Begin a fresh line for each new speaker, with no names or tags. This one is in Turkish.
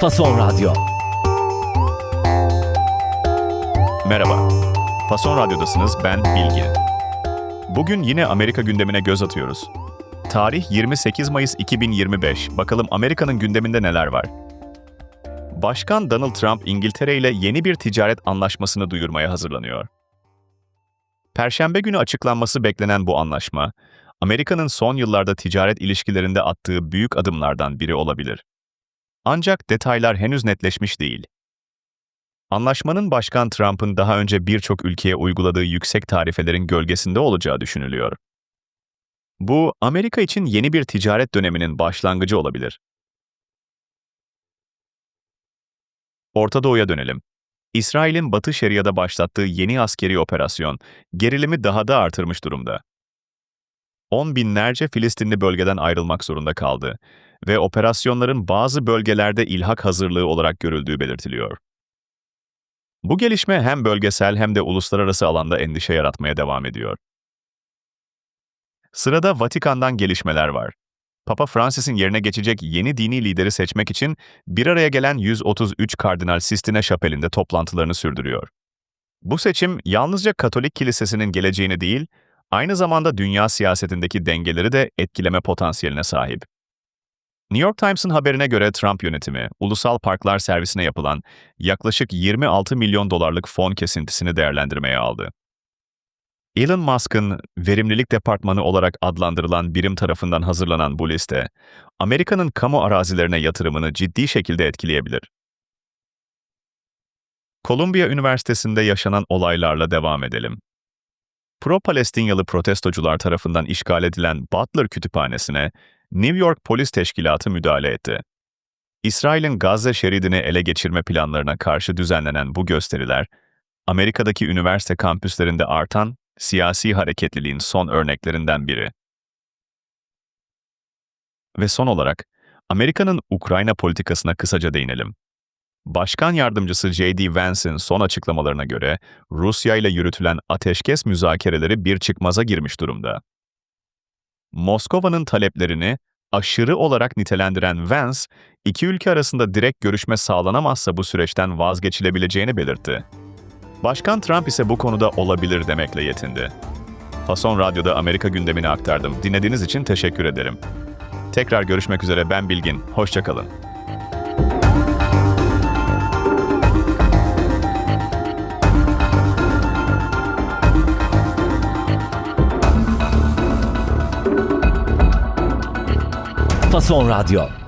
Fason Radyo.
Merhaba. Fason Radyo'dasınız, ben Bilgi. Bugün yine Amerika gündemine göz atıyoruz. Tarih 28 Mayıs 2025. Bakalım Amerika'nın gündeminde neler var? Başkan Donald Trump İngiltere ile yeni bir ticaret anlaşmasını duyurmaya hazırlanıyor. Perşembe günü açıklanması beklenen bu anlaşma, Amerika'nın son yıllarda ticaret ilişkilerinde attığı büyük adımlardan biri olabilir. Ancak detaylar henüz netleşmiş değil. Anlaşmanın Başkan Trump'ın daha önce birçok ülkeye uyguladığı yüksek tarifelerin gölgesinde olacağı düşünülüyor. Bu, Amerika için yeni bir ticaret döneminin başlangıcı olabilir. Orta Doğu'ya dönelim. İsrail'in Batı Şeria'da başlattığı yeni askeri operasyon, gerilimi daha da artırmış durumda. On binlerce Filistinli bölgeden ayrılmak zorunda kaldı ve operasyonların bazı bölgelerde ilhak hazırlığı olarak görüldüğü belirtiliyor. Bu gelişme hem bölgesel hem de uluslararası alanda endişe yaratmaya devam ediyor. Sırada Vatikan'dan gelişmeler var. Papa Francis'in yerine geçecek yeni dini lideri seçmek için bir araya gelen 133 Kardinal Sistine Şapeli'nde toplantılarını sürdürüyor. Bu seçim yalnızca Katolik Kilisesi'nin geleceğini değil, aynı zamanda dünya siyasetindeki dengeleri de etkileme potansiyeline sahip. New York Times'ın haberine göre Trump yönetimi, ulusal parklar servisine yapılan yaklaşık 26 milyon dolarlık fon kesintisini değerlendirmeye aldı. Elon Musk'ın verimlilik departmanı olarak adlandırılan birim tarafından hazırlanan bu liste, Amerika'nın kamu arazilerine yatırımını ciddi şekilde etkileyebilir. Columbia Üniversitesi'nde yaşanan olaylarla devam edelim. Pro-Palestinyalı protestocular tarafından işgal edilen Butler Kütüphanesi'ne New York Polis Teşkilatı müdahale etti. İsrail'in Gazze şeridini ele geçirme planlarına karşı düzenlenen bu gösteriler, Amerika'daki üniversite kampüslerinde artan siyasi hareketliliğin son örneklerinden biri. Ve son olarak, Amerika'nın Ukrayna politikasına kısaca değinelim. Başkan Yardımcısı J.D. Vance'in son açıklamalarına göre, Rusya ile yürütülen ateşkes müzakereleri bir çıkmaza girmiş durumda. Moskova'nın taleplerini aşırı olarak nitelendiren Vance, iki ülke arasında direkt görüşme sağlanamazsa bu süreçten vazgeçilebileceğini belirtti. Başkan Trump ise bu konuda olabilir demekle yetindi. Fason Radyo'da Amerika gündemini aktardım. Dinlediğiniz için teşekkür ederim. Tekrar görüşmek üzere ben Bilgin. Hoşçakalın.
Fason Radyo.